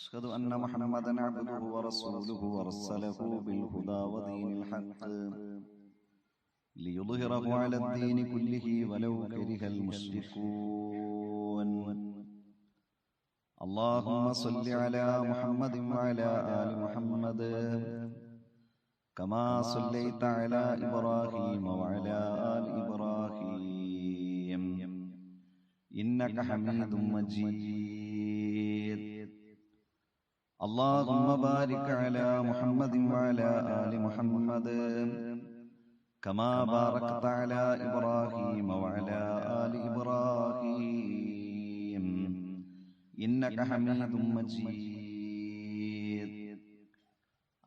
أشهد أن محمدا عبده ورسوله أرسله بالهدى ودين الحق ليظهره على الدين كله ولو كره المشركون اللهم صل على محمد وعلى آل محمد كما صليت على إبراهيم وعلى آل إبراهيم إنك حميد مجيد اللهم بارك على محمد وعلى آل محمد كما باركت على إبراهيم وعلى آل إبراهيم إنك حميد مجيد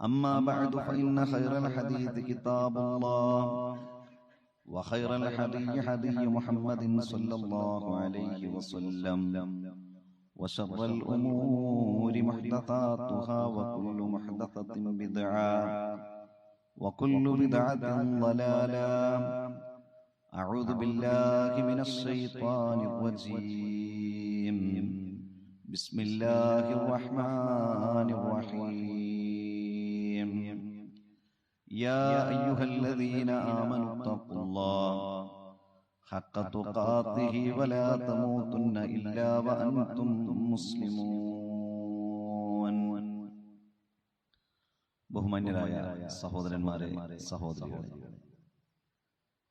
أما بعد فإن خير الحديث كتاب الله وخير الحدي حدي محمد صلى الله عليه وسلم وشر الأمور محدثاتها وكل محدثة بدعة وكل بدعة ضلالة. أعوذ بالله من الشيطان الرجيم. بسم الله الرحمن الرحيم. يا أيها الذين آمنوا اتقوا الله. حق تقاته ولا تموتن إلا وأنتم مسلمون ബഹുമാന്യരായ സഹോദരന്മാരെ സഹോദരികളെ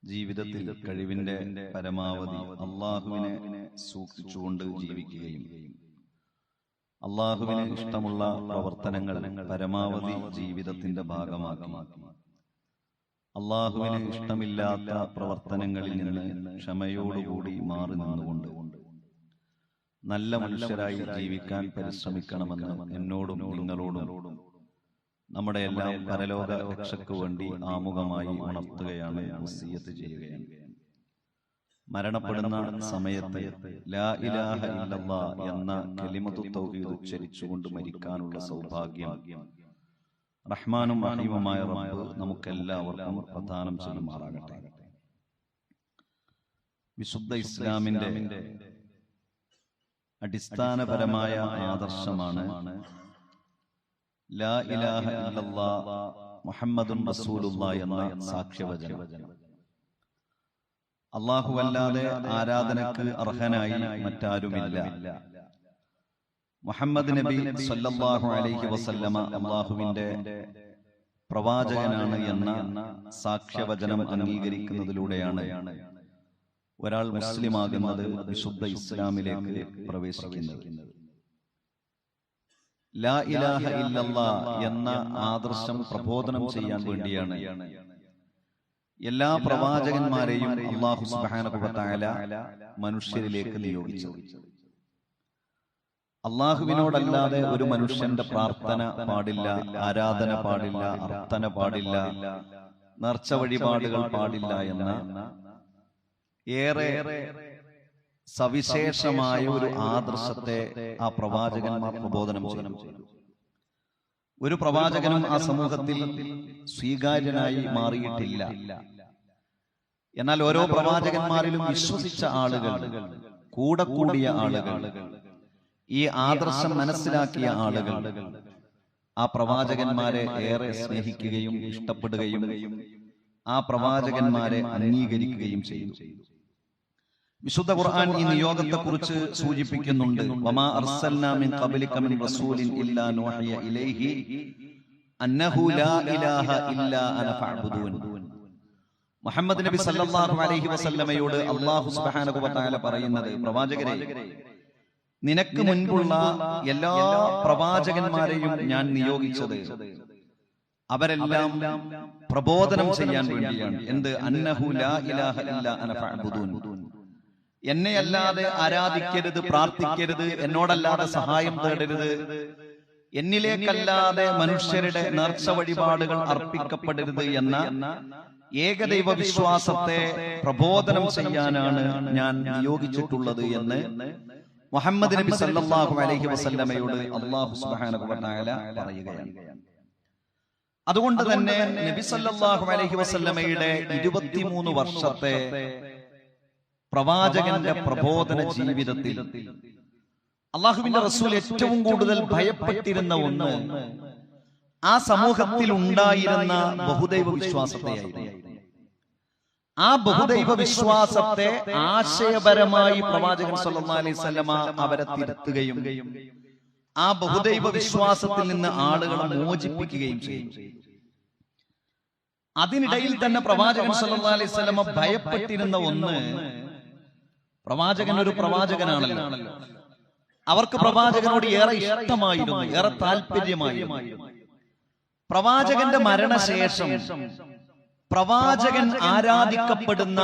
ജീവിതത്തിൽ കഴിവിന്റെ പരമാവധി അള്ളാഹുവിനെ സൂക്ഷിച്ചുകൊണ്ട് ജീവിക്കുകയും അള്ളാഹുവിന് ഇഷ്ടമുള്ള പ്രവർത്തനങ്ങൾ പരമാവധി ജീവിതത്തിന്റെ ഭാഗമാക്കി അള്ളാഹുവിന് ഇഷ്ടമില്ലാത്ത പ്രവർത്തനങ്ങളിൽ നിന്ന് ക്ഷമയോടുകൂടി മാറി നിന്നുകൊണ്ട് നല്ല മനുഷ്യരായി ജീവിക്കാൻ പരിശ്രമിക്കണമെന്ന് എന്നോടും നിങ്ങളോടും നമ്മുടെ എല്ലാം പരലോക രക്ഷയ്ക്ക് വേണ്ടി ആമുഖമായി ഉണർത്തുകയാണ് ചെയ്യുകയാണ്. മരണപ്പെടുന്ന സമയത്ത് ലാ ഇലാഹ ഇല്ലല്ലാ എന്ന കലിമതു തൗഹീദ് ഉച്ചരിച്ചുകൊണ്ട് മരിക്കാനുള്ള സൗഭാഗ്യം റഹ്മാനും റഹീമുമായ റബ്ബ് നമുക്കെല്ലാവർക്കും പ്രധാനം ചെയ്യുമാറാകട്ടെ. വിശുദ്ധ ഇസ്ലാമിന്റെ അടിസ്ഥാനപരമായ ആദർശമാണ് ലാ ഇലാഹ ഇല്ലല്ലാ മുഹമ്മദുൻ റസൂലുള്ള എന്ന സാക്ഷ്യവചനം. അല്ലാഹുവല്ലാതെ ആരാധനക്ക് അർഹനായി മറ്റാരുമില്ല. മുഹമ്മദ് നബി സല്ലല്ലാഹു അലൈഹി വസല്ലമ അള്ളാഹുവിന്റെ പ്രവാചകനാണ് എന്ന സാക്ഷ്യവചനം അംഗീകരിക്കുന്നതിലൂടെയാണ് ഒരാൾ മുസ്ലിമാകുന്നത് വിശുദ്ധ ഇസ്ലാമിലേക്ക് പ്രവേശിക്കുന്നത്. ലാ ഇലാഹ ഇല്ലല്ലാ എന്ന ആദർശം പ്രബോധനം ചെയ്യാൻ വേണ്ടിയാണ്. എല്ലാ പ്രവാചകന്മാരെയും അള്ളാഹു തആല മനുഷ്യരിലേക്ക് നിയോഗിച്ചത്. അള്ളാഹുവിനോടല്ലാതെ ഒരു മനുഷ്യന്റെ പ്രാർത്ഥന പാടില്ല ആരാധന പാടില്ല അർത്ഥന പാടില്ല നേർച്ച വഴിപാടുകൾ പാടില്ല എന്ന ഏറെ സവിശേഷമായ ഒരു ആദർശത്തെ ആ പ്രവാചകന്മാർ പ്രബോധനം ചെയ്യണം ഒരു പ്രവാചകനും ആ സമൂഹത്തിൽ സ്വീകാര്യനായി മാറിയിട്ടില്ല എന്നാൽ ഓരോ പ്രവാചകന്മാരിലും വിശ്വസിച്ച ആളുകൾ കൂടെ കൂടിയ ആളുകൾ ഈ ആദർശം മനസ്സിലാക്കിയ ആളുകൾ. ആ പ്രവാചകന്മാരെ ഏറെ സ്നേഹിക്കുകയും ഇഷ്ടപ്പെടുകയും ആ പ്രവാചകന്മാരെ അംഗീകരിക്കുകയും ചെയ്തു. വിശുദ്ധ ഖുർആൻ ഈ നിയോഗത്തെ കുറിച്ച് സൂചിപ്പിക്കുന്നുണ്ട്. വമാ അർസൽനാ മിൻ ഖബലിക മിൻ റസൂലിൻ ഇല്ലാ നൂഹിയ ഇലൈഹി അന്നഹു ലാ ഇലാഹ ഇല്ലാ അന ഫഅബ്ദുൻ. മുഹമ്മദ് നബി സല്ലല്ലാഹു അലൈഹി വസല്ലമയോട് അല്ലാഹു സുബ്ഹാനഹു വ തആല പറയുന്നത് പ്രവാചകരെ നിനക്ക് മുൻപുള്ള എല്ലാ പ്രവാചകന്മാരെയും ഞാൻ നിയോഗിച്ചത്. അവരെല്ലാം പ്രബോധനം ചെയ്യാൻ വേണ്ടിയാണ്. എന്ത്? അന്നഹു ലാ ഇലാഹ ഇല്ലാ അന ഫഅബ്ദൂൻ. എന്നെയല്ലാതെ ആരാധിക്കരുത് പ്രാർത്ഥിക്കരുത് എന്നോടല്ലാതെ സഹായം തേടരുത്. എന്നിലേക്കല്ലാതെ മനുഷ്യരുടെ നേർച്ച വഴിപാടുകൾ അർപ്പിക്കപ്പെടരുത് എന്ന ഏകദൈവ വിശ്വാസത്തെ പ്രബോധനം ചെയ്യാനാണ് ഞാൻ നിയോഗിച്ചിട്ടുള്ളത് എന്ന് മുഹമ്മദ് നബി സല്ലല്ലാഹു അലൈഹി വസല്ലമയോട് അല്ലാഹു സുബ്ഹാനഹു വ തആല പറയുകയാണ്. അതുകൊണ്ട് തന്നെ നബി സല്ലല്ലാഹു അലൈഹി വസല്ലമയുടെ 23 വർഷത്തെ പ്രവാചകന്റെ പ്രബോധന ജീവിതത്തിൽ അള്ളാഹുവിന്റെ റസൂൽ ഏറ്റവും കൂടുതൽ ഭയപ്പെട്ടിരുന്ന ഒന്ന് ആ സമൂഹത്തിൽ ഉണ്ടായിരുന്ന ബഹുദൈവ വിശ്വാസത്തെയായിരുന്നു. ആ ബഹുദൈവ വിശ്വാസത്തെ ആശയപരമായി പ്രവാചകൻ സല്ലല്ലാഹു അലൈഹി വസല്ലമ അവരെ തിരുത്തുകയും ആ ബഹുദൈവ വിശ്വാസത്തിൽ നിന്ന് ആളുകളെ മോചിപ്പിക്കുകയും ചെയ്യും. അതിനിടയിൽ തന്നെ പ്രവാചകൻ സല്ലല്ലാഹു അലൈഹി വസല്ലമ ഭയപ്പെട്ടിരുന്ന ഒന്ന് പ്രവാചകൻ ഒരു പ്രവാചകനാണല്ലോ. അവർക്ക് പ്രവാചകനോട് ഏറെ ഇഷ്ടമായിരുന്നു ഏറെ താല്പര്യമായിരുന്നു. പ്രവാചകന്റെ മരണശേഷം പ്രവാചകൻ ആരാധിക്കപ്പെടുന്ന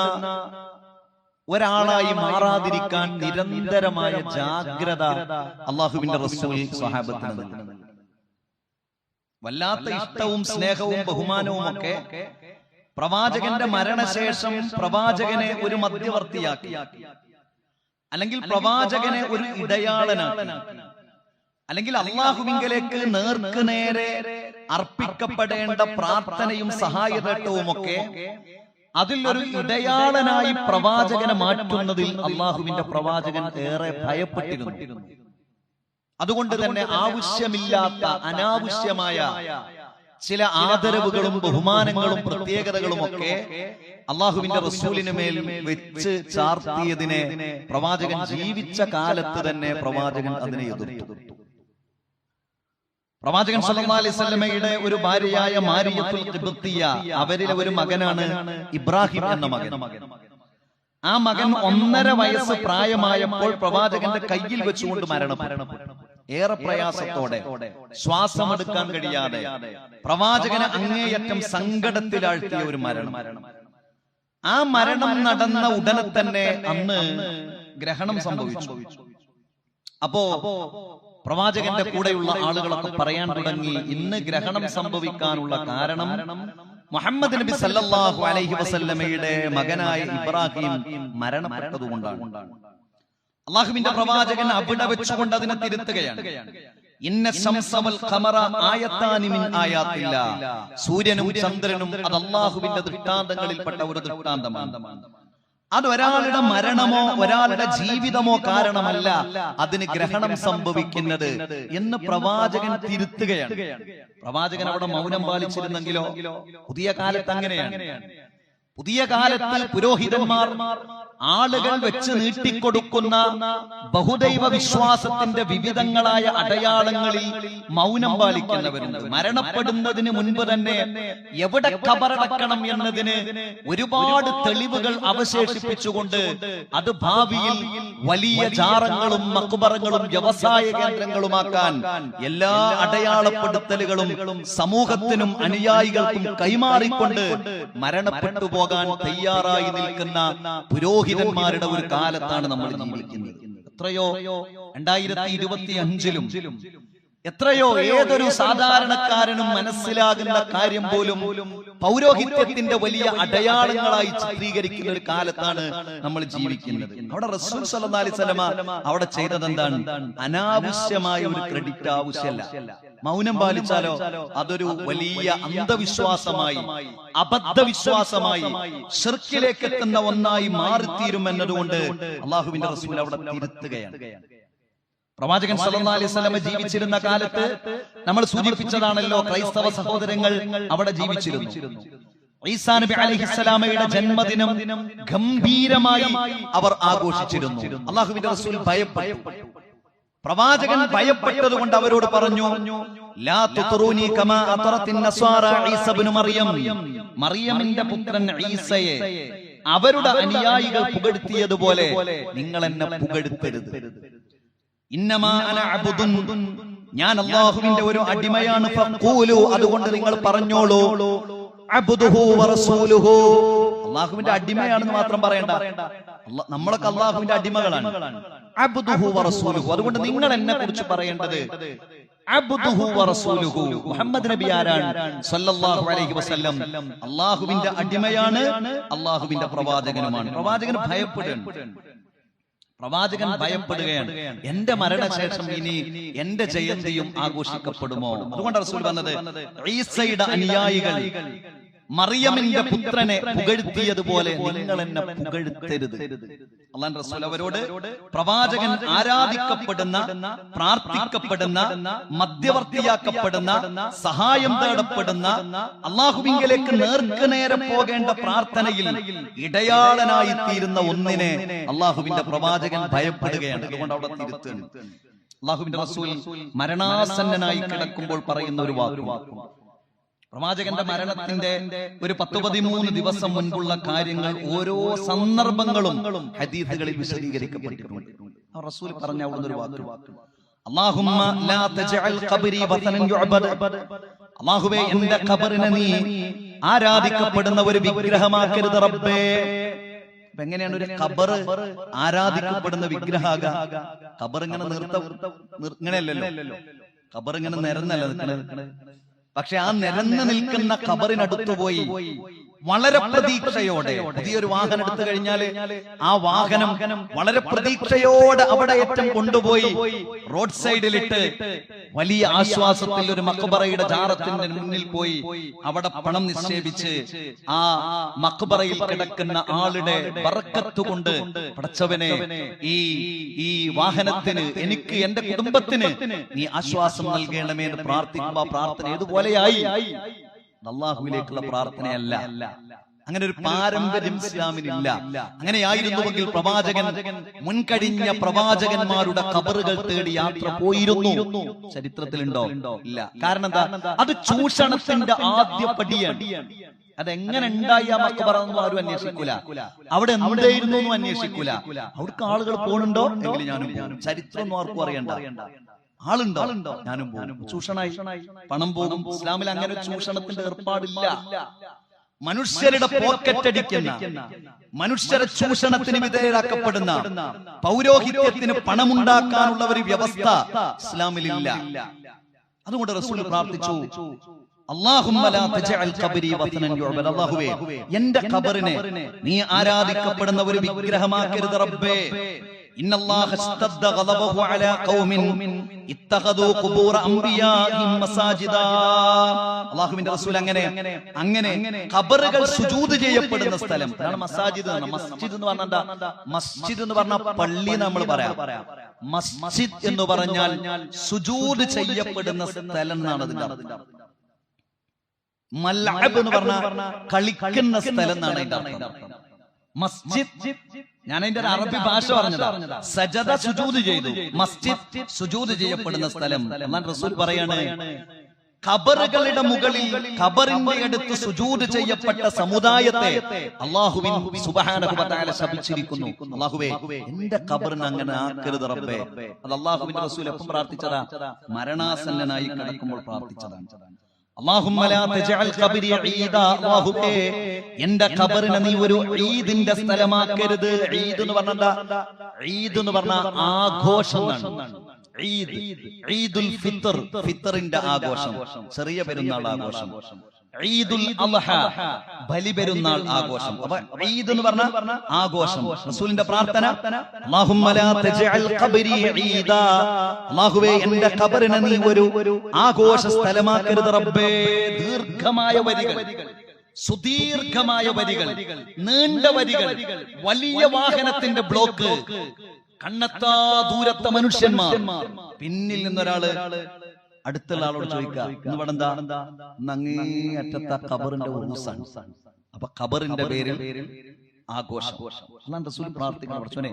ഒരാളായി മാറാതിരിക്കാൻ നിരന്തരമായ ജാഗ്രത അള്ളാഹുവിന്റെ റസൂൽ സ്വഹാബത്തിന് നൽകി. വല്ലാത്ത ഇഷ്ടവും സ്നേഹവും ബഹുമാനവും ഒക്കെ പ്രവാചകന്റെ മരണശേഷം പ്രവാചകനെ ഒരു മധ്യവർത്തിയാക്കി. അല്ലെങ്കിൽ പ്രവാചകനെ ഒരു ഇടയാളനാക്കി. അല്ലെങ്കിൽ അള്ളാഹുവിങ്കലേക്ക് നേർക്ക് നേരെ അർപ്പിക്കപ്പെടേണ്ട പ്രാർത്ഥനയും സഹായതട്ടവും ഒക്കെ അതിൽ ഒരു ഇടയാളനായി പ്രവാചകനെ മാറ്റുന്നതിൽ അള്ളാഹുവിന്റെ പ്രവാചകൻ ഏറെ ഭയപ്പെട്ടിരുന്നു. അതുകൊണ്ട് തന്നെ ആവശ്യമില്ലാത്ത അനാവശ്യമായ ചില ആദരവുകളും ബഹുമാനങ്ങളും പ്രത്യേകതകളും ഒക്കെ അള്ളാഹുവിന്റെ റസൂലിന് മേൽ വെച്ച് ചാർത്തിയതിനെ പ്രവാചകൻ ജീവിച്ച കാലത്ത് തന്നെ പ്രവാചകൻ അതിനെ എതിർത്തു. പ്രവാചകൻ സല്ലല്ലാഹു അലൈഹി വസല്ലമയുടെ ഒരു ഭാര്യയായ മാരിയത്തുൽ ഖിബ്തിയ അവരിലെ ഒരു മകനാണ് ഇബ്രാഹിം എന്ന മകൻ. ആ മകൻ ഒന്നര വയസ്സ് പ്രായമായപ്പോൾ പ്രവാചകന്റെ കയ്യിൽ വെച്ചുകൊണ്ട് മരണം ഏറെ പ്രയാസത്തോടെ ശ്വാസമെടുക്കാൻ കഴിയാതെ പ്രവാചകനെ അങ്ങേയറ്റം സങ്കടത്തിലാഴ്ത്തിയ ഒരു മരണം. ആ മരണം നടന്ന ഉടനെ തന്നെ അന്ന് ഗ്രഹണം സംഭവിച്ചു. അപ്പോ പ്രവാചകന്റെ കൂടെയുള്ള ആളുകളൊക്കെ പറയാൻ തുടങ്ങി ഇന്ന് ഗ്രഹണം സംഭവിക്കാനുള്ള കാരണം മുഹമ്മദ് നബി സല്ലല്ലാഹു അലൈഹി വസല്ലമയുടെ മകനായ ഇബ്രാഹിം മരണപ്പെട്ടതുകൊണ്ടാണ്. അള്ളാഹുവിന്റെ പ്രവാചകൻ അവിടെ വെച്ചുകൊണ്ട് അതിനെ തിരുത്തുകയാണ്. ഇന്ന ഖമറ ആയത്താനി മിൻ ആയാത്തില്ല. സൂര്യനും ചന്ദ്രനും അത് അള്ളാഹുവിന്റെ ദൃഷ്ടാന്തങ്ങളിൽപ്പെട്ട ഒരു ദൃഷ്ടാന്തമാണ്. അത് ഒരാളുടെ മരണമോ ഒരാളുടെ ജീവിതമോ കാരണമല്ല അതിന് ഗ്രഹണം സംഭവിക്കുന്നത് എന്ന് പ്രവാചകൻ തിരുത്തുകയാണ്. പ്രവാചകൻ അവിടെ മൗനം പാലിച്ചിരുന്നെങ്കിലോ പുതിയ കാലത്ത് അങ്ങനെയാണ്. പുതിയ കാലത്ത് പുരോഹിതന്മാർ ആളുകൾ വെച്ച് നീട്ടിക്കൊടുക്കുന്ന ബഹുദൈവ വിശ്വാസത്തിന്റെ വിവിധങ്ങളായ അടയാളങ്ങളിൽ മൗനം പാലിക്കുന്നവരുണ്ട്. മരണപ്പെടുന്നതിന് മുൻപ് തന്നെ എവിടെ കബറടക്കണം എന്നതിന് ഒരുപാട് തെളിവുകൾ അവശേഷിപ്പിച്ചുകൊണ്ട് അത് ഭാവിയിൽ വലിയ ജാറങ്ങളും മക്കുബറങ്ങളും വ്യവസായ കേന്ദ്രങ്ങളുമാക്കാൻ എല്ലാ അടയാളപ്പെടുത്തലുകളും സമൂഹത്തിനും അനുയായികൾക്കും കൈമാറിക്കൊണ്ട് മരണപ്പെട്ടു പോകാൻ തയ്യാറായി നിൽക്കുന്ന പുരോഹിതന്മാരുടെ ഒരു കാലത്താണ് നമ്മൾ ജീവിക്കുന്നത്. എത്രയോ? രണ്ടായിരത്തി ഇരുപത്തി അഞ്ചിലും എത്രയോ ഏതൊരു സാധാരണക്കാരനും മനസ്സിലാകുന്ന കാര്യം പോലും പൗരോഹിത്യത്തിന്റെ വലിയ അടയാളങ്ങളായി ചിത്രീകരിക്കുന്ന ഒരു കാലത്താണ് നമ്മൾ ജീവിക്കുന്നത്. അവിടെ റസൂൽ സലി വസല്ലമ അവിടെ ചെയ്തത് എന്താണ്? അനാവശ്യമായ ഒരു ക്രെഡിറ്റ് ആവശ്യമല്ല. മൗനം പാലിച്ചാലോ അതൊരു വലിയ അന്ധവിശ്വാസമായി അബദ്ധവിശ്വാസമായി ഷിർക്കിലേക്ക് എത്തുന്ന ഒന്നായി മാറിത്തീരും എന്നതുകൊണ്ട് അള്ളാഹുവിന്റെ റസൂൽ അവിടെ തിരുത്തുകയാണ്. പ്രവാചകൻ സല്ലല്ലാഹു അലൈഹി ജീവിച്ചിരുന്ന കാലത്ത് നമ്മൾ സൂചിപ്പിച്ചതാണല്ലോ ക്രൈസ്തവ സഹോദരങ്ങൾ അവിടെ ജീവിച്ചിരുന്നു. ഈസാ നബി അലൈഹിസ്സലാമയുടെ ജന്മദിനം ഗംഭീരമായി അവർ ആഘോഷിച്ചിരുന്നു. അള്ളാഹുവിന്റെ റസൂൽ ഭയപ്പെട്ടു. പ്രവാചകൻ ഭയപ്പെട്ടത് കൊണ്ട് അവരോട് പറഞ്ഞു മറിയമിന്റെ പുത്രൻ ഈസയെ അവരുടെ അനുയായികൾ പുകഴ്ത്തിയതുപോലെ നിങ്ങൾ എന്നെ പുകഴ്ത്തരുത്. ഞാൻ അള്ളാഹുവിന്റെ ഒരു അടിമയാണ്. അതുകൊണ്ട് നിങ്ങൾ പറഞ്ഞോളൂ. അല്ലാഹുവിന്റെ അടിമയാണെന്ന് മാത്രം പറയണ്ട. നമ്മളൊക്കെ അള്ളാഹുവിന്റെ അടിമകളാണ്. അതുകൊണ്ട് നിങ്ങൾ എന്നെ കുറിച്ച് പറയേണ്ടത് മുഹമ്മദ് നബി ആരാണ്? സല്ലല്ലാഹു അലൈഹി വസല്ലം. അള്ളാഹുവിന്റെ അടിമയാണ്. അള്ളാഹുവിന്റെ പ്രവാചകനുമാണ്. പ്രവാചകൻ ഭയപ്പെടുകയാണ് പ്രവാചകൻ ഭയപ്പെടുകയാണ്. എന്റെ മരണശേഷം ഇനി എന്റെ ജയന്തിയും ആഘോഷിക്കപ്പെടുമോ? അതുകൊണ്ടാണ് റസൂൽ വന്നത് ഈസയുടെ അനുയായികൾ. മറിയമിന്റെ പുത്രനെ പുകഴ്ത്തിയതുപോലെ നിങ്ങൾ എന്നെ പുകഴ്ത്തരുത്. അള്ളാൻ റസൂൽ അവരോട് പ്രവാചകൻ ആരാധിക്കപ്പെടുന്ന പ്രാർത്ഥിക്കപ്പെടുന്ന മധ്യവർത്തിയാക്കപ്പെടുന്ന സഹായം തേടപ്പെടുന്ന അള്ളാഹുവിങ്കലേക്ക് നേർക്ക് നേരെ പോകേണ്ട പ്രാർത്ഥനയിൽ ഇടയാളനായി തീരുന്ന ഒന്നിനെ അള്ളാഹുവിന്റെ പ്രവാചകൻ ഭയപ്പെടുകയാണ്. അതുകൊണ്ട് അവിടെ തിരുത്തുകയാണ്. അള്ളാഹുവിന്റെ റസൂൽ മരണാസന്നനായി കിടക്കുമ്പോൾ പറയുന്ന ഒരു വാക്ക് പ്രവാചകന്റെ മരണത്തിന്റെ ഒരു പത്ത് പതിമൂന്ന് ദിവസം മുൻപുള്ള കാര്യങ്ങൾ ഓരോ സന്ദർഭങ്ങളും ഹദീസുകളിൽ വിശദീകരിക്കപ്പെട്ടിട്ടുണ്ട്. റസൂൽ പറഞ്ഞ അവിടുന്ന് ഒരു വാക്ക്. എന്റെ ഖബറിനെ നീ ആരാധിക്കപ്പെടുന്ന ഒരു വിഗ്രഹമാക്കരുത് റബ്ബേ. എങ്ങനെയാണ് ഒരു ഖബർ ആരാധിക്കപ്പെടുന്ന വിഗ്രഹാക? ഖബർ ഇങ്ങനെ നിർത്ത നിർ- ഇങ്ങനെയല്ലല്ലോ. ഖബർ ഇങ്ങനെ നിരന്നല്ല പക്ഷെ ആ നിരന്ന് നിൽക്കുന്ന ഖബറിനടുത്ത് പോയി. വളരെ പ്രതീക്ഷയോടെ പുതിയൊരു വാഹനം എടുത്തു കഴിഞ്ഞാൽ ആ വാഹനം വളരെ പ്രതീക്ഷയോടെ അവിടെ ഏറ്റം കൊണ്ടുപോയി റോഡ് സൈഡിലിട്ട് വലിയ ആശ്വാസത്തിൽ ഒരു മക്ബറയുടെ ജാറത്തിന്റെ മുന്നിൽ പോയി അവിടെ പണം നിക്ഷേപിച്ച് ആ മക്ബറയിൽ കിടക്കുന്ന ആളുടെ വറക്കത്തുകൊണ്ട് പടച്ചവനെ ഈ ഈ വാഹനത്തിന് എനിക്ക് എന്റെ കുടുംബത്തിന് നീ ആശ്വാസം നൽകണമേ എന്ന് പ്രാർത്ഥിക്കുമ്പോ പ്രാർത്ഥന ഏതുപോലെയായി അള്ളാഹുവിലേക്കുള്ള പ്രാർത്ഥനയല്ല. അങ്ങനെ ഒരു പാരമ്പര്യം ഇസ്ലാമിനില്ല അങ്ങനെയായിരുന്നുവെങ്കിൽ പ്രവാചകൻ മുൻകഴിഞ്ഞ പ്രവാചകന്മാരുടെ കബറുകൾ തേടി യാത്ര പോയിരുന്നു. ചരിത്രത്തിലുണ്ടോ? ഇല്ല. കാരണം എന്താ? അത് ചൂഷണത്തിന്റെ ആദ്യ പടിയാണ്. അതെങ്ങനെ ഉണ്ടായി ആ മക്കബറ എന്നൊന്നും ആരും അന്വേഷിക്കൂല. അവിടെ എന്തായിരുന്നു അന്വേഷിക്കൂല. അവിടേക്ക് ആളുകൾ പോണുണ്ടോ? എങ്കിലും ഞാനും ചരിത്രം ഒന്നും ആർക്കും അറിയണ്ട. ആളുണ്ടോ? ഞാനും പോകും. ചൂഷണായി. പണം പോകും. ഇസ്ലാമിൽ അങ്ങനെ ചൂഷണത്തിന്റെ ഏർപ്പാടില്ല. മനുഷ്യരുടെ പോക്കറ്റ് അടിക്കുന്ന മനുഷ്യരെ ചൂഷണത്തിന് വിധേയരാക്കപ്പെടുന്ന പൗരോഹിത്യത്തിന് പണമുണ്ടാക്കാനുള്ള ഒരു വ്യവസ്ഥ ഇസ്ലാമിലില്ല. അതുകൊണ്ട് റസൂൽ പ്രാർത്ഥിച്ചു എന്റെ ഖബറിനെ നീ ആരാധിക്കപ്പെടുന്ന ഒരു വിഗ്രഹമാക്കരുത് റബ്ബേ. إن الله اشتد غضبه على قوم اتخذوا قبور أنبيائهم مساجدا അള്ളാഹുവിന്റെ റസൂൽ അങ്ങനെ അങ്ങനെ ഖബറുകൾ സുജൂദ് ചെയ്യപ്പെടുന്ന സ്ഥലം അതാണ് മസാജിദ് എന്ന് പറഞ്ഞാൽ. മസ്ജിദ് എന്ന് പറഞ്ഞാൽ എന്താ മസ്ജിദ് എന്ന് പറഞ്ഞാൽ പള്ളി നമ്മൾ പറയാം മസ്ജിദ് എന്ന് പറഞ്ഞാൽ സുജൂദ് ചെയ്യപ്പെടുന്ന സ്ഥലം എന്നാണ് അതിന്റെ അർത്ഥം മൽഅബ് എന്ന് പറഞ്ഞാൽ കളിക്കുന്ന സ്ഥലം എന്നാണ് അതിന്റെ അർത്ഥം മസ്ജിദ് ഞാൻ അതിന്റെ ഒരു അറബി ഭാഷ പറഞ്ഞതാ. സജദ സുജൂത് ചെയ്തു. മസ്ജിദ് സുജൂത് ചെയ്യപ്പെടുന്ന സ്ഥലം. എന്നാൽ റസൂൽ പറയാണ് ഖബറുകളുടെ മുകളിൽ ഖബറിന്റെ അടുത്ത് സുജൂദ് ചെയ്യപ്പെട്ട സമുദായത്തെ അള്ളാഹുവിൻ സുബ്ഹാനഹു വ തആല ശപിച്ചിരിക്കുന്നു. അള്ളാഹുവേ എന്റെ ഖബറിന് അങ്ങനെ ആക്കരുത് റബ്ബേ. അത് അള്ളാഹുവിന്റെ റസൂൽ എപ്പം പ്രാർത്ഥിച്ചതാ? മരണാസന്നനായി കിടക്കുമ്പോൾ പ്രാർത്ഥിച്ചതാണ്. അല്ലാഹുവേ എന്റെ ഖബറിനെ നീ ഒരു ഈദിന്റെ സ്ഥലമാക്കരുത്. ഈദ് എന്ന് പറഞ്ഞാ ഈദ് എന്ന് പറഞ്ഞ ആഘോഷം ഈദ്. ഈദുൽ ഫിത്തർ ഫിത്തറിന്റെ ആഘോഷം. ചെറിയ പെരുന്നാൾ ആഘോഷം. ഈദുൽ അൽഹ ബലിപെരുന്നാൾ ആഘോഷം. അപ്പൊ ഈദ് എന്ന് പറഞ്ഞ ആഘോഷം. റസൂലിന്റെ പ്രാർത്ഥന അല്ലാഹുവേ എന്റെ ഖബറിനെ നീ ഒരു ആഘോഷ സ്ഥലമാക്കരുത് റബ്ബേ. ദീർഘമായ വരികൾ. സുദീർഘമായ വരികൾ. നീണ്ട വരികൾ. വലിയ വാഹനത്തിന്റെ ബ്ലോക്ക്. കണ്ണെത്താ ദൂരത്തെ മനുഷ്യന്മാർ. പിന്നിൽ നിന്നൊരാൾ അടുത്തുള്ള ആളോട് ചോദിക്കുക. ഇന്ന് ഇവിടെ എന്താ? ഇന്ന് അങ്ങേ അറ്റത്ത ഖബറിന്റെ ഉറൂസാണ് അപ്പൊ ഖബറിന്റെ പേരിൽ ആഘോഷം. അള്ളാൻ റസൂൽ പ്രാർത്ഥിക്കണം പഠിച്ചോനെ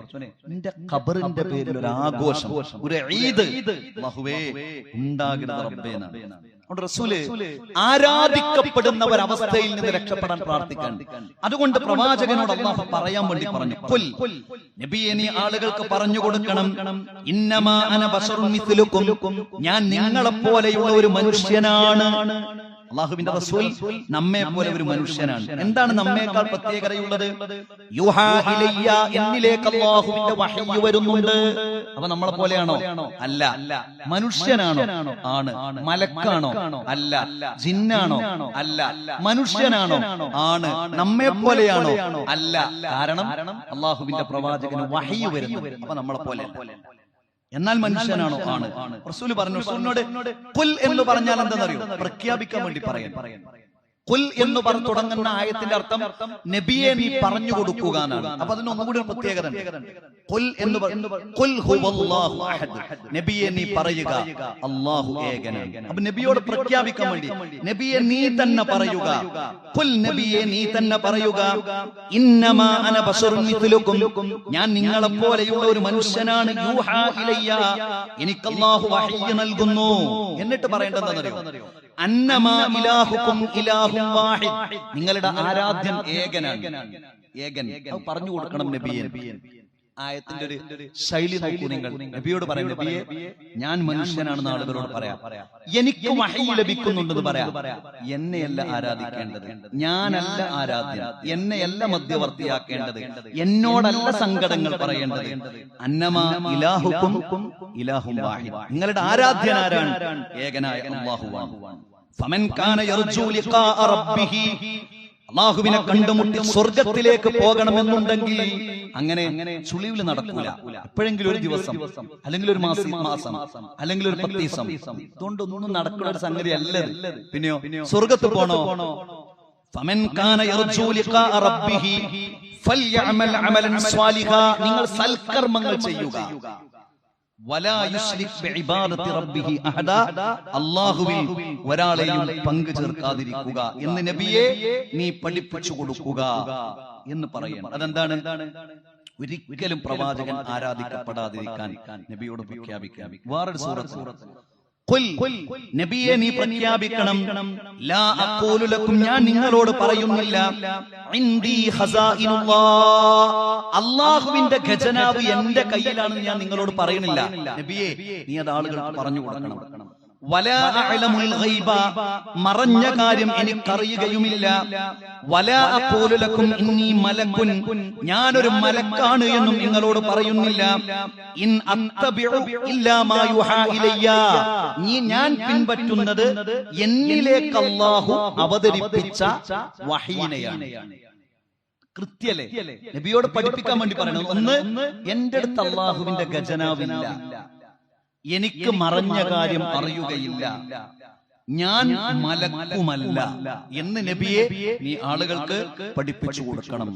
നിന്റെ ഖബറിന്റെ പേരിൽ ഒരു ആഘോഷം ഒരു ഈദ്. ഉണ്ടാകരുത് റബ്ബേ എന്നാണ്. അതുകൊണ്ട് റസൂൽ ആരാധിക്കപ്പെടുന്ന ഒരവസ്ഥയിൽ നിന്ന് രക്ഷപ്പെടാൻ പ്രാർത്ഥിക്കാൻ. അതുകൊണ്ട് പ്രവാചകനോട് അള്ളാഹു പറയാൻ വേണ്ടി പറഞ്ഞു കുൽ നബിയെ നീ ആളുകൾക്ക് പറഞ്ഞു കൊടുക്കണം. ഇന്നമാ അന ഞാൻ നിങ്ങളെ പോലെയുള്ള ഒരു മനുഷ്യനാണ്. അള്ളാഹുവിന്റെ റസൂൽ നമ്മെ പോലെ ഒരു മനുഷ്യനാണ്. എന്താണ് നമ്മേക്കാൾ പ്രത്യേകതയുള്ളത്? യുഹാ ഇലയ്യ എന്നിലേക്ക് അള്ളാഹുവിന്റെ വഹയ്യ് വരുന്നുണ്ട്. അപ്പൊ നമ്മളെ പോലെയാണോ? അല്ല. മനുഷ്യനാണോ? ആണ്. മലക്കാണോ? അല്ല. ജിന്നാണോ? അല്ല. മനുഷ്യനാണോ? ആണ്. നമ്മെ പോലെയാണോ? അല്ല. കാരണം അള്ളാഹുവിന്റെ പ്രവാചകന് വഹയ്യ വരുന്നു അപ്പൊ നമ്മളെ പോലെ എന്നാൽ മനുഷ്യനാണോ ആണ്? റസൂൽ പറഞ്ഞു റസൂലിനോട് പുൽ എന്ന് പറഞ്ഞാൽ എന്താണെന്നറിയോ? പ്രഖ്യാപിക്കാൻ വേണ്ടി പറയാൻ പറയാൻ കുൽ എന്ന് പറഞ്ഞു തുടങ്ങുന്ന ആയത്തിന്റെ അർത്ഥം നബിയെ നീ പറഞ്ഞു കൊടുക്കുക എന്നാണ് അപ്പൊ അതിന് ഒന്നുകൂടി ഒരു പ്രത്യേകത കുൽ എന്ന് കുൽ ഹുവല്ലാഹു അഹദ്. നബിയെ നീ പറയുക അള്ളാഹു ഏകനാണ് അപ്പൊ നബിയോട് പ്രഖ്യാപിക്കാൻ വേണ്ടി. നബിയെ നീ തന്നെ പറയുക. കുൽ നബിയെ നീ തന്നെ പറയുക. ഇന്നമാ അന ബശറുൻ മിഥ്ലുക്കും ഞാൻ നിങ്ങളെ പോലെയുള്ള ഒരു മനുഷ്യനാണ് യൂഹാ ഇലയ്യ. എനിക്ക് അല്ലാഹു വഹയ്യ് നൽകുന്നു. എന്നിട്ട് പറയേണ്ടതെന്നറിയോ നിങ്ങളുടെ ആരാധ്യം ഏകനാണ്. ഏകൻ. പറഞ്ഞു കൊടുക്കണം നബിയെ. ആയത്തിന്റെ ഒരു ശൈലി നോക്കൂ നിങ്ങൾ. നബിയോട് പറയാം നബിയെ ഞാൻ മനുഷ്യനാണെന്ന് ആളുകളോട് പറയാം. എനിക്ക് വഹി ലഭിക്കുന്നുണ്ടെന്ന് പറയാം. എന്നെയല്ല ആരാധിക്കേണ്ടത്. ഞാനല്ല ആരാധ്യൻ. എന്നെയല്ല മധ്യവർത്തിയാക്കേണ്ടത്. എന്നോടല്ല സങ്കടങ്ങൾ പറയേണ്ടത്. അന്നമാ ഇലാഹുക്കും ഇലാഹും നിങ്ങളുടെ ആരാധ്യനാരാണ്? ഏകനായ അല്ലാഹുവാണ് അള്ളാഹുവിനെ കണ്ടുമുട്ടി സ്വർഗത്തിലേക്ക് പോകണമെന്നുണ്ടെങ്കിൽ അങ്ങനെ ചുളിവിൽ നടക്കൂല. എപ്പോഴെങ്കിലും ഒരു ദിവസം. അല്ലെങ്കിൽ ഒരു മാസം മാസം. അല്ലെങ്കിൽ ഒരു പത്ത് ദിവസം. ഇതുകൊണ്ടൊന്നും നടക്കുന്ന ഒരു സംഗതി അല്ല. പിന്നെയോ? സ്വർഗത്ത് പോണോ? നിങ്ങൾ സൽക്കർമ്മങ്ങൾ ചെയ്യുക. ഒരാളെയും പങ്കു ചേർക്കാതിരിക്കുക എന്ന് നബിയെ നീ പഠിപ്പിച്ചു കൊടുക്കുക എന്ന് പറയണം. അതെന്താണ്? ഒരിക്കലും പ്രവാചകൻ ആരാധിക്കപ്പെടാതിരിക്കാൻ നബിയോട് പ്രഖ്യാപിക്കാം. വേറൊരു സൂറത്ത്. ഖുൽ നബിയെ നീ പ്രഖ്യാപിക്കണം. ലാ അഖൂലു ലക്കും ഞാൻ നിങ്ങളോട് പറയുന്നില്ല. ഇൻദി അല്ലാഹുവിന്റെ ഖജനാവ് എന്റെ കയ്യിലാണെന്ന് ഞാൻ നിങ്ങളോട് പറയുന്നില്ല. നബിയെ നീ അത് ആളുകൾക്ക് പറഞ്ഞു കൊടുക്കണം. മറഞ്ഞ കാര്യം എനിക്കറിയുകയുമില്ല. ഇന്നി മലക്കുൻ. ഞാനൊരു മലക്കാണ് എന്നും നിങ്ങളോട് പറയുന്നില്ല. ഇൻ നീ ഞാൻ പിൻപറ്റുന്നത് എന്നിലേക്ക് അല്ലാഹു അവതരിപ്പിച്ച വഹീനയാണ്. കൃത്യല്ലേ? നബിയോട് പഠിപ്പിക്കാൻ വേണ്ടി പറയണം ഒന്ന് എന്റെ അടുത്ത് അള്ളാഹുവിന്റെ ഖജനാവില്ല. എനിക്ക് മറഞ്ഞ കാര്യം അറിയുകയില്ല. ഞാൻ മലക്കുമല്ല. എന്ന് നബിയെ നീ ആളുകൾക്ക് പഠിപ്പിച്ചു കൊടുക്കണം.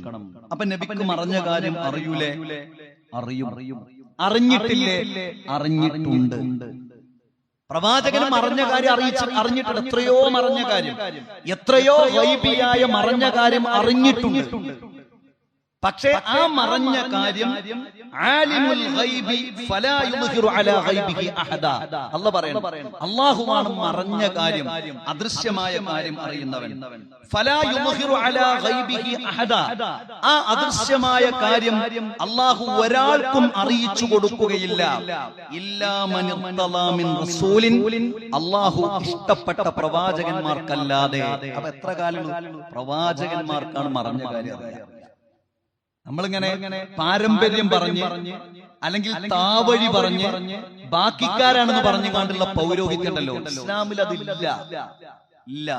അപ്പൊ നബിക്ക് മറഞ്ഞ കാര്യം അറിയൂലേ? അറിയും. അറിഞ്ഞിട്ടില്ലേ? അറിഞ്ഞിട്ടുണ്ട്. പ്രവാചകന് മറഞ്ഞ കാര്യം അറിയിച്ച് അറിഞ്ഞിട്ടുണ്ട് എത്രയോ മറഞ്ഞ കാര്യം. എത്രയോ വൈബിയായ മറഞ്ഞ കാര്യം അറിഞ്ഞിട്ടുണ്ട്. പക്ഷേ ആ മറഞ്ഞ കാര്യം അല്ല പറയണം അല്ലാഹുവാണ് മറഞ്ഞ കാര്യം അദൃശ്യമായ കാര്യം അറിയുന്നവൻ. ആ അദൃശ്യമായ കാര്യം അള്ളാഹു ഒരാൾക്കും അറിയിച്ചു കൊടുക്കുകയില്ല. അല്ലാഹു ഇഷ്ടപ്പെട്ട പ്രവാചകന്മാർക്കല്ലാതെ. അപ്പൊ എത്ര കാലം പ്രവാചകന്മാർക്കാണ് മറഞ്ഞ കാര്യം അറിയാം. നമ്മളിങ്ങനെ പാരമ്പര്യം പറഞ്ഞ് അല്ലെങ്കിൽ താവഴി പറഞ്ഞ് ബാക്കിക്കാരാണെന്ന് പറഞ്ഞു കണ്ടുള്ള പൗരോഹിത്യണ്ടല്ലോ. ഇസ്ലാമിൽ അതില്ല ഇല്ല.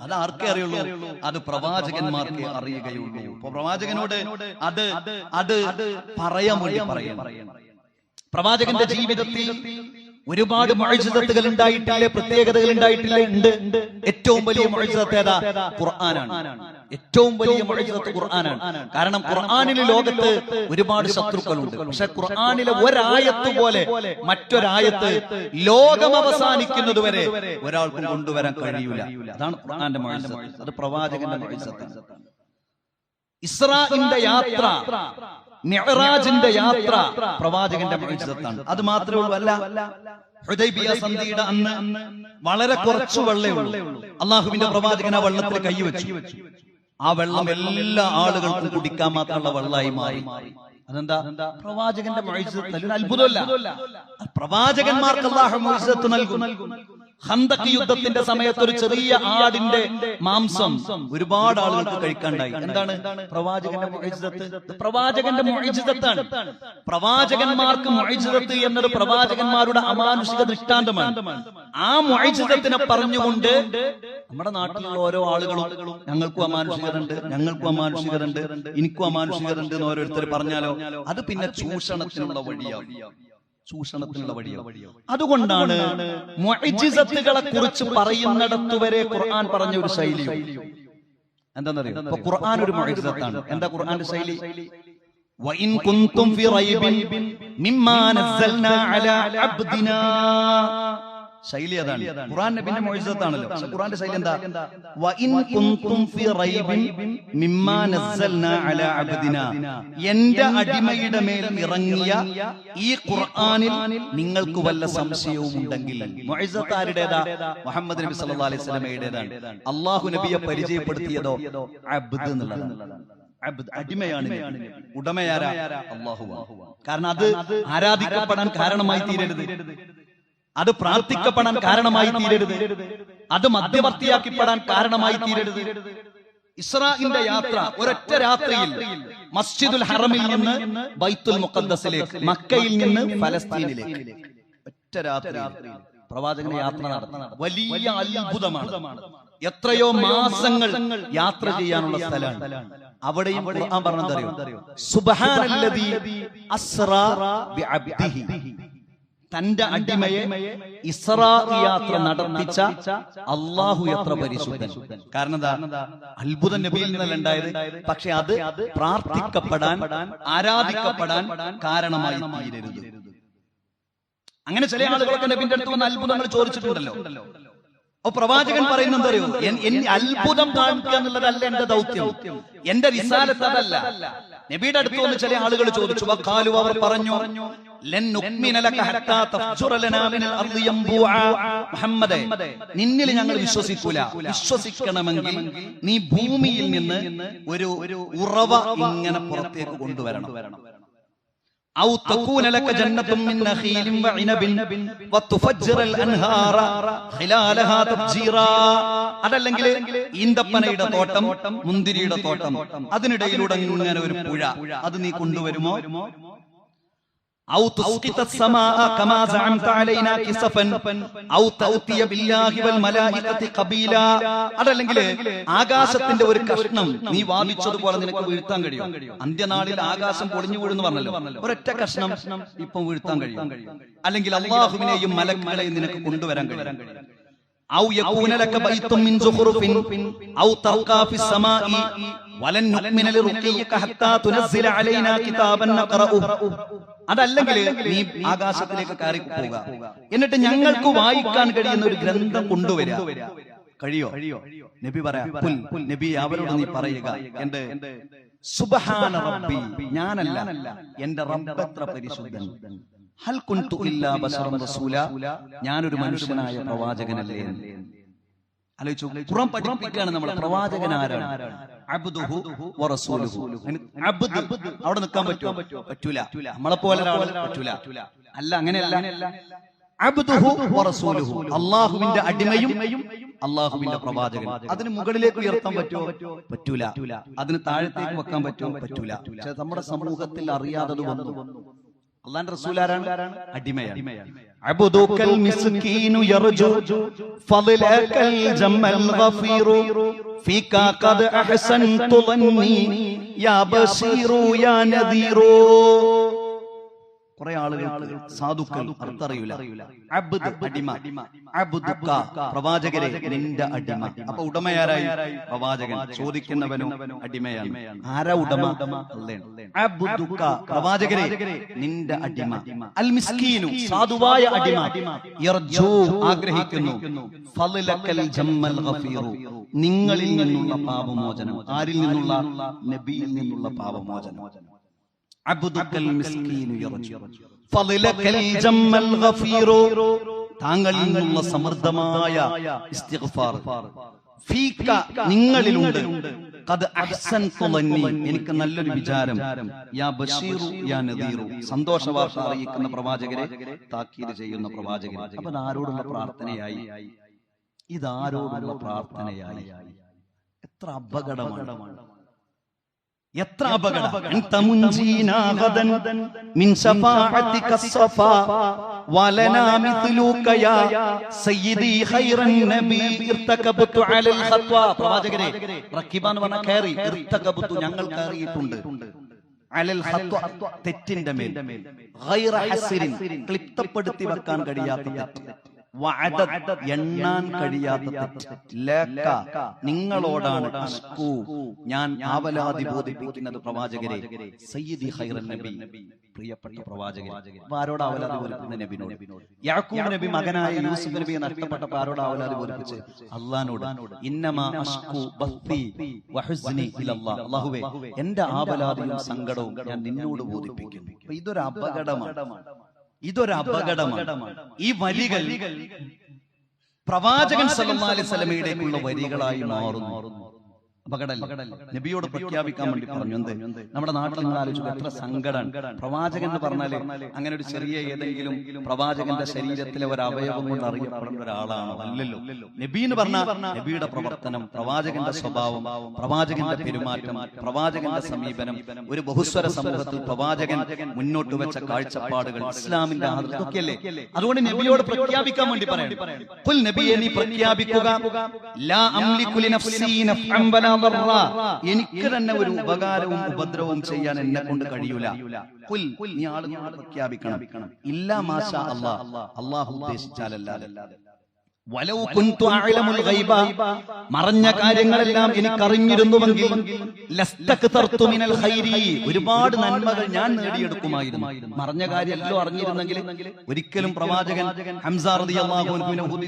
അത് ആർക്കേ അറിയുള്ളൂ? അത് പ്രവാചകന്മാർക്ക് അറിയുകയുള്ളൂ. അപ്പൊ പ്രവാചകനോട് അത് അത് പറയാൻ വേണ്ടി പറയാൻ പ്രവാചകന്റെ ജീവിതത്തിൽ ഒരുപാട് മൊഴിജിതത്തുകൾ ഉണ്ടായിട്ടില്ല? പ്രത്യേകതകൾ ഉണ്ടായിട്ടില്ല? ഉണ്ട്. ഏറ്റവും വലിയ മൊഴിജിതത്ത് ഏതാ? ഖുർആനാണ്. ഏറ്റവും വലിയ മൊഴിജിതത്ത് ഖുർആനാണ്. കാരണം ഖുർആനിലെ ലോകത്ത് ഒരുപാട് ശത്രുക്കളുണ്ട്. പക്ഷെ ഖുർആനിലെ ഒരായത്ത് പോലെ മറ്റൊരായത്ത് ലോകം അവസാനിക്കുന്നത് വരെ ഒരാൾക്കും കൊണ്ടുവരാൻ കഴിയൂല. അതാണ് ഖുർആന്റെ മൊഴിജിതത്ത് അത് പ്രവാചകന്റെ മഴസത്ത് ഇസ്രാന്റെ യാത്ര. മിഅ്റാജിന്റെ യാത്ര പ്രവാചകന്റെ മൊഴിജിതത്താണ് അത് മാത്രമേ ഉള്ളൂ അല്ല ഹുദൈബിയ സന്ധിയുടെ അന്ന് വളരെ കുറച്ച് വെള്ളമേ ഉള്ളൂ. അള്ളാഹുവിന്റെ പ്രവാചകൻ ആ വെള്ളത്തിൽ കൈവച്ചു. ആ വെള്ളം എല്ലാ ആളുകൾക്കും കുടിക്കാൻ മാത്രമുള്ള വെള്ളമായി മാറി. അതെന്താ? പ്രവാചകന്റെ അത്ഭുതമല്ല. പ്രവാചകന്മാർക്ക് അള്ളാഹു നൽകും ഹന്തക് യുദ്ധത്തിന്റെ സമയത്ത് ഒരു ചെറിയ ആടിന്റെ മാംസം ഒരുപാട് ആളുകൾക്ക് കഴിക്കാണ്ടായി. എന്താണ്? പ്രവാചകന്റെ മൊഴിജിതത്ത് പ്രവാചകന്റെ മൊഴിജിതത്താണ് പ്രവാചകന്മാർക്ക് മൊഴിജിതത്ത് എന്നത് പ്രവാചകന്മാരുടെ അമാനുഷിക ദൃഷ്ടാന്തമാണ്. ആ മൊഴിജിതത്തിനെ പറഞ്ഞുകൊണ്ട് നമ്മുടെ നാട്ടിലുള്ള ഓരോ ആളുകളും ഞങ്ങൾക്കും അമാനുഷികരുണ്ട് ഞങ്ങൾക്കും അമാനുഷികരുണ്ട് എനിക്കും അമാനുഷികരുണ്ട് എന്ന് ഓരോരുത്തർ പറഞ്ഞാലോ അത് പിന്നെ ചൂഷണത്തിനുള്ള വഴിയാവും. ചൂഷണത്തിനുള്ള വഴിയോ അതുകൊണ്ടാണ് മുഅ്ജിസത്തുകളെ കുറിച്ച് പറയുന്നിടത്ത് വരെ ഖുർആൻ പറഞ്ഞ ഒരു ശൈലിയും എന്താണെന്നറിയോ ഇപ്പൊ ഖുർആൻ ഒരു മുഅ്ജിസത്താണ് എന്താ ഖുർആന്റെ ശൈലി وإن كنتم في ريب مما نزلنا على عبدنا ശൈലി അതാണ്. നബിന്റെ മുഅ്ജിസത്താണല്ലോ പക്ഷെ ഖുർആന്റെ ശൈലി എന്താ? വഇൻ കുൻതും ഫി റൈബിൻ മിമ്മാ നസ്സൽനാ അലാ അബ്ദിനാ. എന്റെ അടിമയുടെ മേൽ ഇറങ്ങിയ ഈ ഖുർആനിൽ നിങ്ങൾക്ക് വല്ല സംശയവും ഉണ്ടെങ്കിൽ ആരുടേതാ മുഹമ്മദ് നബി സല്ലല്ലാഹു അലൈഹി വസല്ലമയുടേതാണ് അല്ലാഹു നബിയെ പരിചയപ്പെടുത്തിയതോ? അബ്ദ് എന്നുള്ളതാണ്. അടിമയാണ്. ഉടമയാരാ? അള്ളാഹു കാരണം അത് ആരാധിക്കപ്പെടാൻ കാരണമായി തീരരുത്. അത് പ്രാർത്ഥിക്കപ്പെടാൻ കാരണമായി തീരരുത്. അത് മധ്യവർത്തിയാക്കിപ്പെടാൻ കാരണമായി തീരരുത്. ഇസ്രാഇന്റെ യാത്ര ഒരൊറ്റ രാത്രിയിൽ മസ്ജിദുൽ ഹറമിൽ നിന്ന് ബൈത്തുൽ മുഖദ്ദസിലേക്ക് മക്കയിൽ നിന്ന് ഫലസ്തീനിലേക്ക്. ഒറ്റ രാത്രി പ്രവാചകന് യാത്ര നടത്തി വലിയ അത്ഭുതമാണ്. എത്രയോ മാസങ്ങൾ യാത്ര ചെയ്യാനുള്ള സ്ഥലമാണ്. അവിടെയും പറഞ്ഞതറിയോ സുബ്ഹാനല്ലദീ അസ്റാ ബിഅബ്ദിഹി. തന്റെ അടിമയെ ഇസ്രാ യാത്ര നടത്തിച്ച അള്ളാഹു എത്ര പരിശുദ്ധൻ? കാരണം അത്ഭുത നബിയിൽ നിന്നല്ല ഉണ്ടായത് പക്ഷെ അത് പ്രാർത്ഥിക്കപ്പെടാൻ ആരാധിക്കപ്പെടാൻ കാരണമായി തീരരുത്. അങ്ങനെ ചില ആളുകളൊക്കെ നബിന്റെ അടുത്ത് വന്ന് അത്ഭുതങ്ങൾ ചോദിച്ചിട്ടുണ്ടല്ലോ. അപ്പൊ പ്രവാചകൻ എൻ- അത്ഭുതം കാണിക്കുക എന്നുള്ളതല്ല എന്റെ ദൗത്യം. എന്റെ റിസാലത്ത് അതല്ല. നബിയുടെ അടുത്ത് വന്ന് ചില ആളുകൾ ചോദിച്ചു. അവർ പറഞ്ഞു. ലൻ നുക്മിന ലക ഹത്താ തഫ്ജുറ ലനാ മിനൽ അർളി യംബൂഅ മുഹമ്മദേ നിന്നിൽ ഞങ്ങൾ വിശ്വസിക്കൂല വിശ്വസിക്കണമെങ്കിൽ നീ ഭൂമിയിൽ നിന്ന് ഒരു ഉറവ ഇങ്ങനെ പുറത്തേക്ക് കൊണ്ടുവരണം أو تكون لك جنة من نخيل وعنب وتفجر الأنهار خلالها تفجيرا അതല്ലെങ്കിൽ ഈന്തപ്പനയുടെ തോട്ടം മുന്തിരിയുടെ തോട്ടം അതിനിടയിലൂടെ ഇങ്ങനെ ഒരു പുഴ അത് നീ കൊണ്ടുവരുമോ أو تسقط السماء كما زعمت علينا كسفا أو تأتي بالله والملائكة قبيلا അതല്ലെങ്കിൽ ആകാശത്തിന്റെ ഒരു കഷ്ണം നീ വാദിച്ചതുപോലെ നിനക്ക് വീഴ്ത്താൻ കഴിയും അന്ത്യനാളിൽ ആകാശം പൊളിഞ്ഞു വീഴുന്നു പറഞ്ഞല്ലോ ഒരൊറ്റ കഷ്ണം ഇപ്പം വീഴ്ത്താൻ കഴിയും അല്ലെങ്കിൽ അള്ളാഹുവിനെയും മലക്കുകളെയും നിനക്ക് കൊണ്ടുവരാൻ കഴിയും أو يكون لك بيت من زخرف أو ترقى في السماء അതല്ലെങ്കിൽ നീ ആകാശത്തിലേക്ക് കയറി പോവുക എന്നിട്ട് ഞങ്ങൾക്ക് വായിക്കാൻ കഴിയുന്ന ഒരു ഗ്രന്ഥം കൊണ്ടുവരിക കഴിയോ? നബി പറയാം. നബി അവരോട് നീ പറയുക. എന്റെ സുബഹാന റബ്ബി. ഞാനല്ല. എന്റെ റബ്ബ് എത്ര പരിശുദ്ധൻ? ഹൽ കുൻതു ഇല്ലാ ബസറൻ റസൂല. ഞാനൊരു മനുഷ്യനായ പ്രവാചകനല്ലേ? ആലോചിച്ചു. ഖുർആൻ പഠിപ്പിക്കുകയാണ് പ്രവാചകൻ ആരാണ്? അബ്ദുഹു വറസൂലുഹു അബ്ദ് അവിടെ നിൽക്കാൻ പറ്റുമോ? പറ്റൂല. നമ്മളെ പോലെ പറ്റൂല. അല്ല അങ്ങനെയല്ല. അബ്ദുഹു വറസൂലുഹു അള്ളാഹുവിന്റെ അടിമയും അള്ളാഹുവിന്റെ പ്രവാചകൻ. അതിന് മുകളിലേക്ക് ഉയർത്താൻ പറ്റുമോ? പറ്റൂല. അതിന് താഴത്തേക്ക് വെക്കാൻ പറ്റുമോ? പറ്റൂല. നമ്മുടെ സമൂഹത്തിൽ അറിയാത്തത് വന്നു. അള്ളാന്റെ റസൂൽ ആരാണ്? അടിമയാണ്. അബ്ദുക്കൽ മിസ്കീനു യർജു ഫളലകൽ ജമ്മൽ ഗഫീറു ഫീക ഖദ് അഹ്സൻതു ളന്നി യാ ബശീറു യാ നദീറു കുറെ ആളുകൾ സാധുക്കൾ അർത്ഥറിയില്ല. അബ്ദ് അടിമ. അബ്ദുക്ക പ്രവാചകരെ നിന്റെ അടിമ. അപ്പൊ ഉടമയാരായി പ്രവാചകൻ ചോദിക്കുന്നവനോ അടിമയാണ്. ആരാ ഉടമ. അബ്ദുക്ക പ്രവാചകരെ നിന്റെ അടിമ. അൽ മിസ്കീനു സാധുവായ അടിമ. യർജു ആഗ്രഹിക്കുന്നു. ഫളലക്കൽ ജമ്മൽ ഗഫീറു. നിങ്ങളിൽ നിന്നുള്ള പാപമോചനം ആരിൽ നിന്നുള്ള? നബിയിൽ നിന്നുള്ള പാപമോചനം അബ്ദുക്കൽ المسكين യർജു فضلك ജമ്മൽ ഗഫീറു. താങ്കളിൽ നിന്നുള്ള സമൃദ്ധമായ ഇസ്തിഗ്ഫാർ. ഫീക നിങ്ങളിലുണ്ട്. ഖദ് അഹ്സൻ ലന്നി. എനിക്ക് നല്ലൊരു വിചാരം. യാ ബഷീറു യാ നദീറു. സന്തോഷ വാർത്ത അറിയിക്കുന്ന പ്രവാചകരെ താക്കീത് ചെയ്യുന്ന പ്രവാചകൻ അപ്പൊ ആരോടുള്ള പ്രാർത്ഥനയായി. ഇതാരോടുള്ള പ്രാർത്ഥനയായി. എത്ര അപകടമാണ്. എത്ര പ്രവാചകരെ റക്കിബാൻ പറഞ്ഞ ഞങ്ങൾ കയറിയിട്ടുണ്ട്. തെറ്റിന്റെ മേൽ. ക്ലിപ്തപ്പെടുത്തി വെക്കാൻ കഴിയാത്ത എണ്ണാൻ കഴിയാത്ത തെറ്റ്. ലക നിങ്ങളോടാണ് ഞാൻ ആവലാതി ബോധിപ്പിക്കുന്നത് പ്രവാചകരെ. സയ്യിദി ഹൈറൻ നബി. പ്രിയപ്പെട്ട പ്രവാചകൻ ആരോട് ആവലാതി ബോധിപ്പിക്കുന്ന നബിനോട്. യാക്കൂബ് നബി മകനായ യൂസുഫ് നബിയെ നഷ്ടപ്പെട്ടപ്പോൾ ആരോട് ആവലാതി ബോധിപ്പിച്ച് അള്ളഹാനോട് എന്റെ ആവലാതിയും സങ്കടവും ഞാൻ നിന്നോട് ബോധിപ്പിക്കുന്നു. ഇതൊരു അപകടമാണ്. ഇതൊരു അപകടമാണ്. ഈ വരികൾ പ്രവാചകൻ സല്ലല്ലാഹു അലൈഹി വസല്ലമയുടേക്കുള്ള വരികളായി മാറുന്നു. നബിയോട് പ്രഖ്യാപിക്കാൻ വേണ്ടി പറഞ്ഞു. എന്ത്? നമ്മുടെ നാട്ടിൽ നിങ്ങൾ ആലോചിച്ചു എത്ര സങ്കടം. പ്രവാചകൻ എന്ന് പറഞ്ഞാൽ അങ്ങനെ ഒരു ചെറിയ ഏതെങ്കിലും പ്രവാചകന്റെ ശരീരത്തിലെ ഒരു അവയവം കൊണ്ട് അറിയപ്പെടുന്ന ഒരാളാണ്? അല്ലല്ലോ. നബി എന്ന് പറഞ്ഞാൽ നബിയുടെ പ്രവർത്തനം പ്രവാചകന്റെ സ്വഭാവം പ്രവാചകന്റെ പെരുമാറ്റം പ്രവാചകന്റെ സമീപനം ഒരു ബഹുസ്വര സമൂഹത്തിൽ പ്രവാചകൻ മുന്നോട്ട് വെച്ച കാഴ്ചപ്പാടുകൾ ഇസ്ലാമിന്റെ ആദർശം ഇതൊക്കെയല്ലേ അതുകൊണ്ട് നബിയോട് പ്രഖ്യാപിക്കാൻ വേണ്ടി പറയണം. ഖുൽ നബിയെ നീ പ്രഖ്യാപിക്കുക. ലാ നഫ്അൻ വലാ എനിക്ക് തന്നെ ഒരു ഉപകാരവും ഉപദ്രവവും ചെയ്യാൻ എന്നെ കൊണ്ട് കഴിയൂല. ഖുൽ നീ ആളുകളോട് പ്രഖ്യാപിക്കണം. ഇല്ലാ മാഷാ അല്ലാഹ് അല്ലാഹു ഉദ്ദേശിച്ചാലല്ലാതെ. മറഞ്ഞ കാര്യങ്ങളെല്ലാം എനിക്കറിഞ്ഞിരുന്നുവെങ്കിൽ ഒരുപാട് നന്മകൾ ഞാൻ നേടിയെടുക്കുമായിരുന്നു. മറഞ്ഞ കാര്യം എല്ലാം അറിഞ്ഞിരുന്നെങ്കിൽ ഒരിക്കലും പ്രവാചകൻ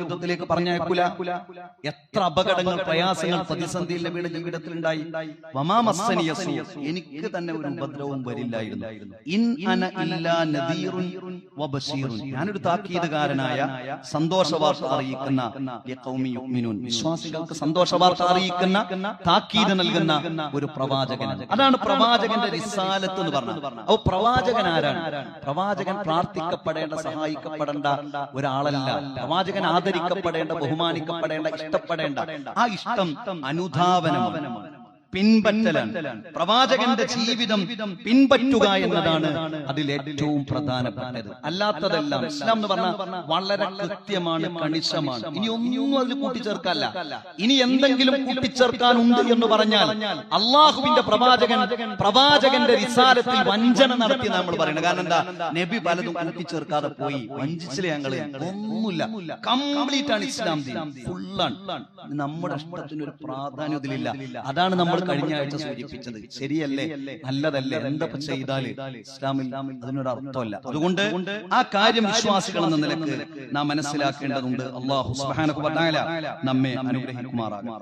യുദ്ധത്തിലേക്ക് പറഞ്ഞയക്കൂല. എത്ര അപകടങ്ങൾ പ്രയാസങ്ങൾ പ്രതിസന്ധിയിൽ നബിയുടെ ജീവിതത്തിൽ ഉണ്ടായി എനിക്ക് തന്നെ ഒരു ഉപദ്രവവും വരില്ലായിരുന്നു. ഇൻ അന ഇല്ലാ നദീറുൻ ഞാനൊരു താക്കീതുകാരനായ സന്തോഷ വാർത്ത അറിയിക്കുന്ന. വിശ്വാസികൾക്ക് സന്തോഷ വാർത്ത അറിയിക്കുന്ന താക്കീത് നൽകുന്ന ഒരു പ്രവാചകൻ. അതാണ് പ്രവാചകന്റെ റിസാലത്ത് എന്ന് പറഞ്ഞത്. അപ്പൊ പ്രവാചകൻ ആരാണ്? പ്രവാചകൻ പ്രാർത്ഥിക്കപ്പെടേണ്ട സഹായിക്കപ്പെടേണ്ട ഒരാളല്ല. പ്രവാചകൻ ആദരിക്കപ്പെടേണ്ട ബഹുമാനിക്കപ്പെടേണ്ട ഇഷ്ടപ്പെടേണ്ട ആ ഇഷ്ടം അനുധാവനമാണ്. പിൻപറ്റലാണ്. പ്രവാചകന്റെ ജീവിതം പിൻപറ്റുക എന്നതാണ് അതിൽ ഏറ്റവും പ്രധാനപ്പെട്ടത്. അല്ലാത്തതെല്ലാം ഇസ്ലാം എന്ന് പറഞ്ഞാൽ വളരെ കൃത്യമാണ് കണിശമാണ്. ഇനി ഒന്നും അതിൽ കൂട്ടിച്ചേർക്കല്ല ഇനി എന്തെങ്കിലും കൂട്ടിച്ചേർക്കാനുണ്ട് എന്ന് പറഞ്ഞാൽ അള്ളാഹുവിന്റെ പ്രവാചകൻ പ്രവാചകന്റെ വിസാരത്തിൽ വഞ്ചന നടത്തി നമ്മൾ പറയുന്നത്. കാരണം എന്താ? നബി പലതും കൂട്ടിച്ചേർക്കാതെ പോയി. വഞ്ചിച്ചില്ല ഞങ്ങൾ. ഒന്നുമില്ല. കംപ്ലീറ്റ് ആണ് ഇസ്ലാം ഫുള്ളാണ്. നമ്മുടെ ഇഷ്ടത്തിന് ഒരു പ്രാധാന്യം ഇതിലില്ല അതാണ് നമ്മൾ കഴിഞ്ഞ ആഴ്ച സൂചിപ്പിച്ചത് ശരിയല്ലേ? നല്ലതല്ലേ? എന്തൊക്കെ ചെയ്താൽ ഇസ്ലാമിൽ അതിനൊരു അർത്ഥമല്ല. അതുകൊണ്ട് ആ കാര്യം വിശ്വാസികൾ എന്ന നിലയ്ക്ക് നാം മനസ്സിലാക്കേണ്ടതുണ്ട്. അള്ളാഹു നമ്മെ അനുഗ്രഹിക്കുമാറാകും